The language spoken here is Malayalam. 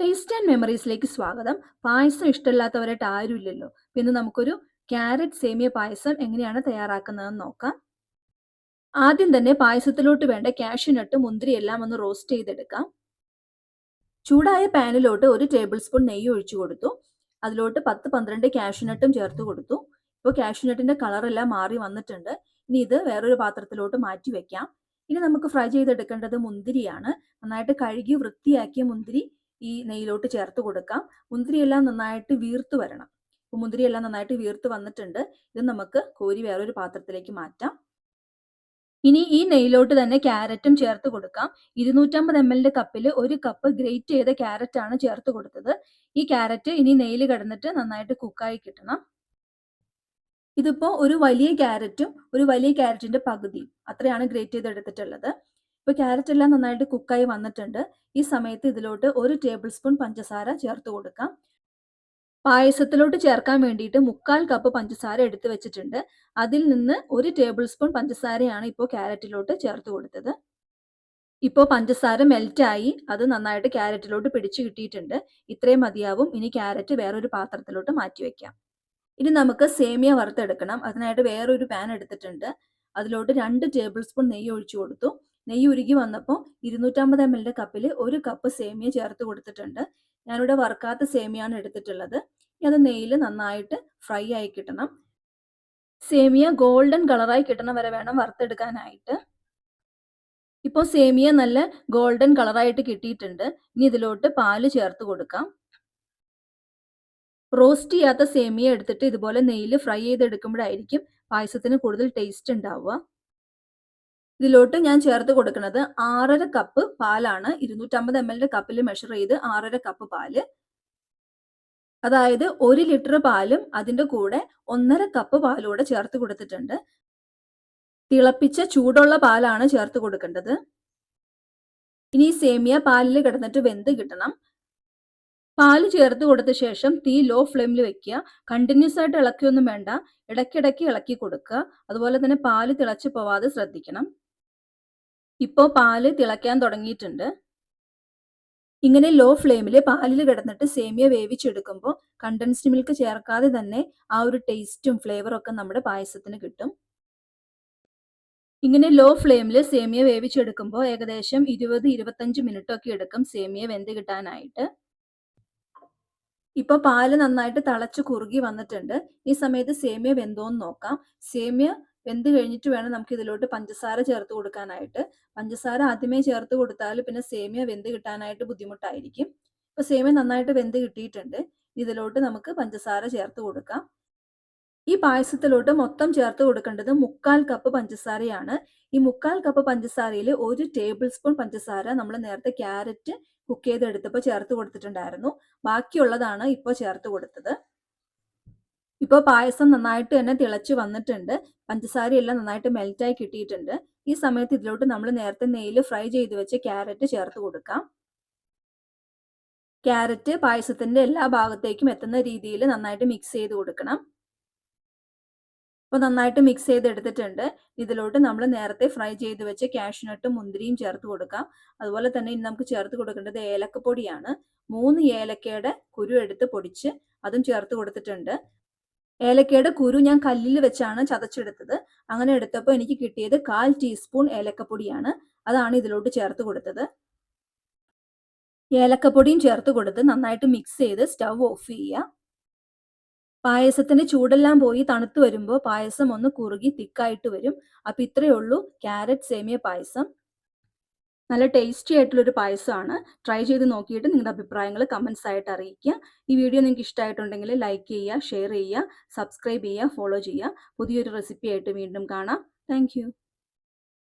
ടേസ്റ്റ് ആൻഡ് മെമ്മറീസിലേക്ക് സ്വാഗതം. പായസം ഇഷ്ടമില്ലാത്തവരായിട്ട് ആരുമില്ലല്ലോ. പിന്നെ നമുക്കൊരു ക്യാരറ്റ് സേമിയ പായസം എങ്ങനെയാണ് തയ്യാറാക്കുന്നതെന്ന് നോക്കാം. ആദ്യം തന്നെ പായസത്തിലോട്ട് വേണ്ട കാഷ്യൂനട്ട് മുന്തിരി എല്ലാം ഒന്ന് റോസ്റ്റ് ചെയ്തെടുക്കാം. ചൂടായ പാനിലോട്ട് ഒരു ടേബിൾ സ്പൂൺ നെയ്യ് ഒഴിച്ചു കൊടുത്തു. അതിലോട്ട് പത്ത് പന്ത്രണ്ട് കാഷ്യൂനട്ടും ചേർത്ത് കൊടുത്തു. ഇപ്പോൾ കാഷ്യൂനട്ടിന്റെ കളറെല്ലാം മാറി വന്നിട്ടുണ്ട്. ഇനി ഇത് വേറൊരു പാത്രത്തിലോട്ട് മാറ്റി വെക്കാം. ഇനി നമുക്ക് ഫ്രൈ ചെയ്തെടുക്കേണ്ടത് മുന്തിരിയാണ്. നന്നായിട്ട് കഴുകി വൃത്തിയാക്കിയ മുന്തിരി ഈ നെയ്യിലോട്ട് ചേർത്ത് കൊടുക്കാം. മുന്തിരിയെല്ലാം നന്നായിട്ട് വീർത്ത് വരണം. അപ്പോൾ മുന്തിരിയെല്ലാം നന്നായിട്ട് വീർത്ത് വന്നിട്ടുണ്ട്. ഇത് നമുക്ക് കോരി വേറൊരു പാത്രത്തിലേക്ക് മാറ്റാം. ഇനി ഈ നെയ്യിലോട്ട് തന്നെ ക്യാരറ്റും ചേർത്ത് കൊടുക്കാം. ഇരുന്നൂറ്റമ്പത് എം എല്ലിന്റെ കപ്പിൽ ഒരു കപ്പ് ഗ്രേറ്റ് ചെയ്ത ക്യാരറ്റ് ആണ് ചേർത്ത് കൊടുത്തത്. ഈ ക്യാരറ്റ് ഇനി നെയ്യിൽ കിടന്നിട്ട് നന്നായിട്ട് കുക്കായി കിട്ടണം. ഇതിപ്പോ ഒരു വലിയ ക്യാരറ്റും ഒരു വലിയ ക്യാരറ്റിന്റെ പകുതിയും അത്രയാണ് ഗ്രേറ്റ് ചെയ്തെടുത്തിട്ടുള്ളത്. ഇപ്പൊ ക്യാരറ്റ് എല്ലാം നന്നായിട്ട് കുക്കായി വന്നിട്ടുണ്ട്. ഈ സമയത്ത് ഇതിലോട്ട് ഒരു ടേബിൾ സ്പൂൺ പഞ്ചസാര ചേർത്ത് കൊടുക്കാം. പായസത്തിലോട്ട് ചേർക്കാൻ വേണ്ടിയിട്ട് മുക്കാൽ കപ്പ് പഞ്ചസാര എടുത്തു വെച്ചിട്ടുണ്ട്. അതിൽ നിന്ന് ഒരു ടേബിൾ സ്പൂൺ പഞ്ചസാരയാണ് ഇപ്പോൾ ക്യാരറ്റിലോട്ട് ചേർത്ത് കൊടുത്തത്. ഇപ്പോൾ പഞ്ചസാര മെൽറ്റായി അത് നന്നായിട്ട് ക്യാരറ്റിലോട്ട് പിടിച്ചു കിട്ടിയിട്ടുണ്ട്. ഇത്രയും മതിയാവും. ഇനി ക്യാരറ്റ് വേറൊരു പാത്രത്തിലോട്ട് മാറ്റി വെക്കാം. ഇനി നമുക്ക് സേമിയ വറുത്തെടുക്കണം. അതിനായിട്ട് വേറൊരു പാൻ എടുത്തിട്ടുണ്ട്. അതിലോട്ട് രണ്ട് ടേബിൾ സ്പൂൺ നെയ്യ് ഒഴിച്ചു കൊടുത്തു. നെയ്യ് ഉരുകി വന്നപ്പോൾ ഇരുന്നൂറ്റമ്പത് എം എല്ലിന്റെ കപ്പിൽ ഒരു കപ്പ് സേമിയ ചേർത്ത് കൊടുത്തിട്ടുണ്ട്. ഞാനിവിടെ വറുക്കാത്ത സേമിയാണ് എടുത്തിട്ടുള്ളത്. അത് നെയ്യിൽ നന്നായിട്ട് ഫ്രൈ ആയി കിട്ടണം. സേമിയ ഗോൾഡൻ കളറായി കിട്ടണം വരെ വേണം വറുത്തെടുക്കാനായിട്ട്. ഇപ്പോൾ സേമിയ നല്ല ഗോൾഡൻ കളറായിട്ട് കിട്ടിയിട്ടുണ്ട്. ഇനി ഇതിലോട്ട് പാൽ ചേർത്ത് കൊടുക്കാം. റോസ്റ്റ് ചെയ്യാത്ത സേമിയ എടുത്തിട്ട് ഇതുപോലെ നെയ്യിൽ ഫ്രൈ ചെയ്തെടുക്കുമ്പോഴായിരിക്കും പായസത്തിന് കൂടുതൽ ടേസ്റ്റ് ഉണ്ടാവുക. ഇതിലോട്ട് ഞാൻ ചേർത്ത് കൊടുക്കുന്നത് ആറര കപ്പ് പാലാണ്. ഇരുന്നൂറ്റമ്പത് എം എല്ലിന്റെ കപ്പിൽ മെഷർ ചെയ്ത് ആറര കപ്പ് പാൽ. അതായത് ഒരു ലിറ്റർ പാലും അതിന്റെ കൂടെ ഒന്നര കപ്പ് പാലൂടെ ചേർത്ത് കൊടുത്തിട്ടുണ്ട്. തിളപ്പിച്ച ചൂടുള്ള പാലാണ് ചേർത്ത് കൊടുക്കേണ്ടത്. ഇനി സേമിയ പാലിൽ കിടന്നിട്ട് വെന്ത് കിട്ടണം. പാൽ ചേർത്ത് കൊടുത്ത ശേഷം തീ ലോ ഫ്ലെയിമിൽ വെക്കുക. കണ്ടിന്യൂസ് ആയിട്ട് ഇളക്കിയൊന്നും വേണ്ട. ഇടയ്ക്കിടയ്ക്ക് ഇളക്കി കൊടുക്കുക. അതുപോലെ തന്നെ പാൽ തിളച്ചു പോവാതെ ശ്രദ്ധിക്കണം. ഇപ്പോൾ പാൽ തിളയ്ക്കാൻ തുടങ്ങിയിട്ടുണ്ട്. ഇങ്ങനെ ലോ ഫ്ലെയിമിൽ പാലിൽ കിടന്നിട്ട് സേമിയ വേവിച്ചെടുക്കുമ്പോൾ കണ്ടൻസ്ഡ് മിൽക്ക് ചേർക്കാതെ തന്നെ ആ ഒരു ടേസ്റ്റും ഫ്ലേവറും ഒക്കെ നമ്മുടെ പായസത്തിന് കിട്ടും. ഇങ്ങനെ ലോ ഫ്ലെയിമിൽ സേമിയ വേവിച്ചെടുക്കുമ്പോൾ ഏകദേശം ഇരുപത് ഇരുപത്തഞ്ച് മിനിറ്റ് ഒക്കെ എടുക്കും സേമിയ വെന്ത് കിട്ടാനായിട്ട്. ഇപ്പോൾ പാൽ നന്നായിട്ട് തിളച്ച് കുറുകി വന്നിട്ടുണ്ട്. ഈ സമയത്ത് സേമിയ വെന്തോന്ന് നോക്കാം. സേമിയ വെന്ത് കഴിഞ്ഞിട്ട് വേണം നമുക്ക് ഇതിലോട്ട് പഞ്ചസാര ചേർത്ത് കൊടുക്കാനായിട്ട്. പഞ്ചസാര ആദ്യമേ ചേർത്ത് കൊടുത്താൽ പിന്നെ സേമിയ വെന്ത് കിട്ടാനായിട്ട് ബുദ്ധിമുട്ടായിരിക്കും. ഇപ്പൊ സേമിയ നന്നായിട്ട് വെന്ത് കിട്ടിയിട്ടുണ്ട്. ഇതിലോട്ട് നമുക്ക് പഞ്ചസാര ചേർത്ത് കൊടുക്കാം. ഈ പായസത്തിലോട്ട് മൊത്തം ചേർത്ത് കൊടുക്കേണ്ടത് മുക്കാൽ കപ്പ് പഞ്ചസാരയാണ്. ഈ മുക്കാൽ കപ്പ് പഞ്ചസാരയിൽ ഒരു ടേബിൾ സ്പൂൺ പഞ്ചസാര നമ്മൾ നേരത്തെ ക്യാരറ്റ് കുക്ക് ചെയ്തെടുത്തപ്പോൾ ചേർത്ത് കൊടുത്തിട്ടുണ്ടായിരുന്നു. ബാക്കിയുള്ളതാണ് ഇപ്പോൾ ചേർത്ത് കൊടുത്തത്. ഇപ്പോൾ പായസം നന്നായിട്ട് തന്നെ തിളച്ച് വന്നിട്ടുണ്ട്. പഞ്ചസാരയെല്ലാം നന്നായിട്ട് മെൽറ്റായി കിട്ടിയിട്ടുണ്ട്. ഈ സമയത്ത് ഇതിലോട്ട് നമ്മൾ നേരത്തെ നെയ്യിൽ ഫ്രൈ ചെയ്ത് വെച്ച് ക്യാരറ്റ് ചേർത്ത് കൊടുക്കാം. ക്യാരറ്റ് പായസത്തിന്റെ എല്ലാ ഭാഗത്തേക്കും എത്തുന്ന രീതിയിൽ നന്നായിട്ട് മിക്സ് ചെയ്ത് കൊടുക്കണം. അപ്പോൾ നന്നായിട്ട് മിക്സ് ചെയ്തെടുത്തിട്ടുണ്ട് ഇതിലോട്ട് നമ്മൾ നേരത്തെ ഫ്രൈ ചെയ്ത് വെച്ച് കാഷ്നട്ടും മുന്തിരിയും ചേർത്ത് കൊടുക്കാം. അതുപോലെ തന്നെ ഇനി നമുക്ക് ചേർത്ത് കൊടുക്കേണ്ടത് ഏലക്കപ്പൊടിയാണ്. മൂന്ന് ഏലക്കയുടെ കുരു എടുത്ത് പൊടിച്ച് അതും ചേർത്ത് കൊടുത്തിട്ടുണ്ട്. ഏലക്കയുടെ കുരു ഞാൻ കല്ലിൽ വെച്ചാണ് ചതച്ചെടുത്തത്. അങ്ങനെ എടുത്തപ്പോൾ എനിക്ക് കിട്ടിയത് കാൽ ടീസ്പൂൺ ഏലക്കപ്പൊടിയാണ്. അതാണ് ഇതിലോട്ട് ചേർത്ത് കൊടുത്തത്. ഏലക്കപ്പൊടിയും ചേർത്ത് കൊടുത്ത് നന്നായിട്ട് മിക്സ് ചെയ്ത് സ്റ്റവ് ഓഫ് ചെയ്യുക പായസത്തിന്റെ ചൂടെല്ലാം പോയി തണുത്ത് വരുമ്പോൾ പായസം ഒന്ന് കുറുകി തിക്കായിട്ട് വരും. അപ്പം ഇത്രയേ ഉള്ളൂ. ക്യാരറ്റ് സേമിയ പായസം. നല്ല ടേസ്റ്റി ആയിട്ടുള്ളൊരു പായസമാണ്. ട്രൈ ചെയ്ത് നോക്കിയിട്ട് നിങ്ങളുടെ അഭിപ്രായങ്ങൾ കമൻസ് ആയിട്ട് അറിയിക്കുക. ഈ വീഡിയോ നിങ്ങൾക്ക് ഇഷ്ടമായിട്ടുണ്ടെങ്കിൽ ലൈക്ക് ചെയ്യുക ഷെയർ ചെയ്യുക സബ്സ്ക്രൈബ് ചെയ്യുക ഫോളോ ചെയ്യുക. പുതിയൊരു റെസിപ്പി ആയിട്ട് വീണ്ടും കാണാം. താങ്ക്